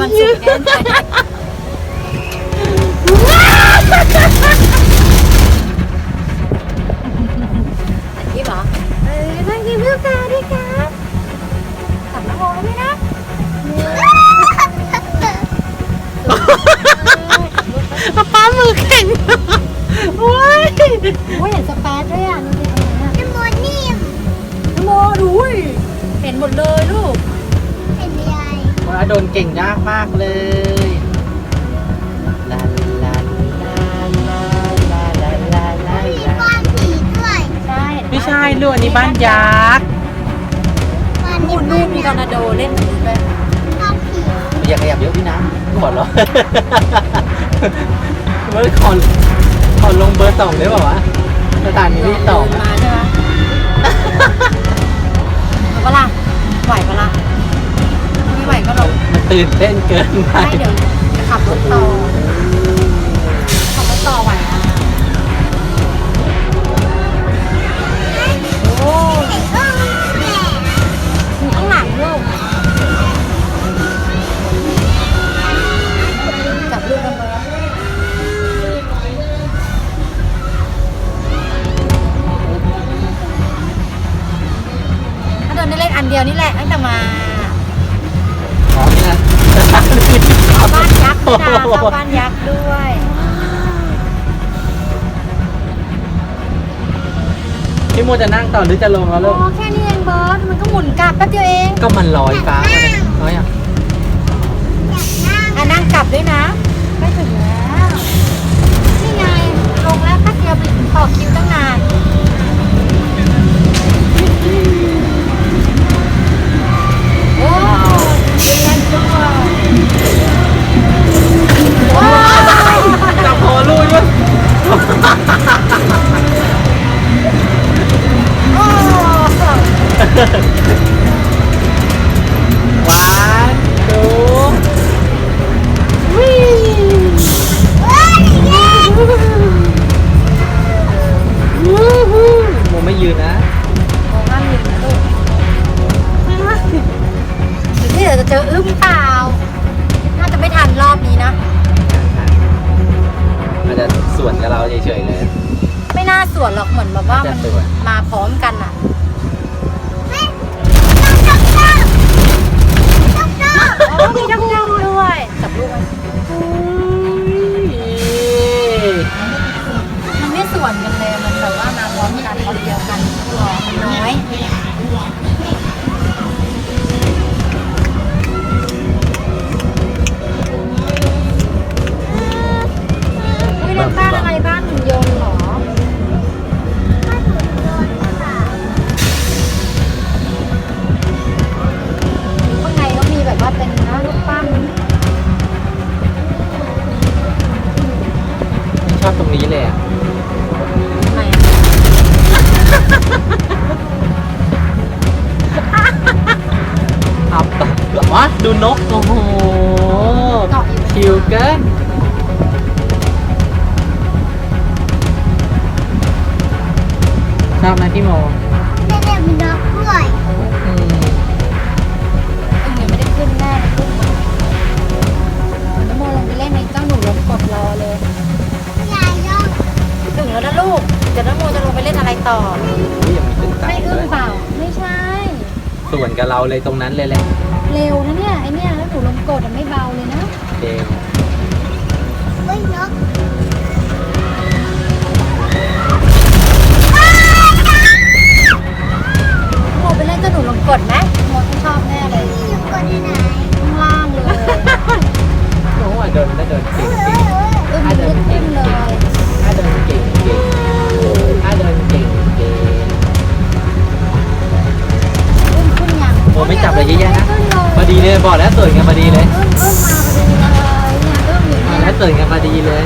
มันสูงแค่ไหนอันนี้เหรอเออนั่งกินเพื่อกาด้วยครับขับน้ำโมด้วยนะป๊าป๊ามือแข็งโอ้ยโอ้ยเห็นสเปซด้วยอะดูดิอะไรอ่น้ำมันนิ่มน้ำโมดูอุ้ยเห็นหมดเลย โดนเก่งยากมากเลยลาลาลาลาลาลาลาลามีลาบ้านผีด้วยใช่เห็นปะไม่ใช่ลูกอันนี้บ้านยักษ์บ้านนู่นนู่นมีทอร์นาโดเล่นอยู่ด้วยบ้านผีอย่าขยับเยอะพี่นะขอร้องเมื่อขอขอลงเบอร์สองได้ป่าววะสถานีที่สองเดินอะมาใช่ไหม ตื่นเต้นเกินไปไม่เดี๋ยวขับรถต่อขับรถต่อไหวอะโอ้เด็กก็แหม่อยู่ข้างหลังลูกจับลูกกันเลยถ้าเดินได้เล่นอันเดียวนี่แหละตั้งแต่มา บ้านยักษ์ด้วยนะเข้าบ้านยักษ์ด้วย พี่โมจะนั่งต่อหรือจะลงแล้วโอ้ลูกแค่นี้เองบอส มันก็หมุนกลับแป๊บเดียวเองก็มันลอยฟ้าน้อยอะอยากนั่งอะนั่งกลับด้วยนะ นนะมองห้ามยืนนะลูกหรือที่เดี๋ยวจะเจออึ้มเปล่า น่าจะไม่ทันรอบนี้นะ อาจจะสวนกับเราเฉยๆเลย ไม่น่าสวนหรอกเหมือนแบบว่ามันจะสวน มาพร้อมกันอะ นี้เลยอะทำไมอะอับแบบว่าดูนก โอ้โหเกาะอยู่คิวเกินชอบไหมพี่โมไม่ได้มี ลูกเดี๋ยวน้ำโมจะลงไปเล่นอะไรต่อ นี่ยังมีตึงตังไม่เลอึ้งยเปล่า ไม่ใช่ ส่วนกับเราเลยตรงนั้นเลยแหละเร็วนะเนี่ยไอเนี่ยแล้วหนูลงกดอะไม่เบาเลยนะเดว ไรเยอะแนะมาดีเลยบอกแล้วตื่นกันมาดีเลยมาแล้วตื่นกันมาดีเลย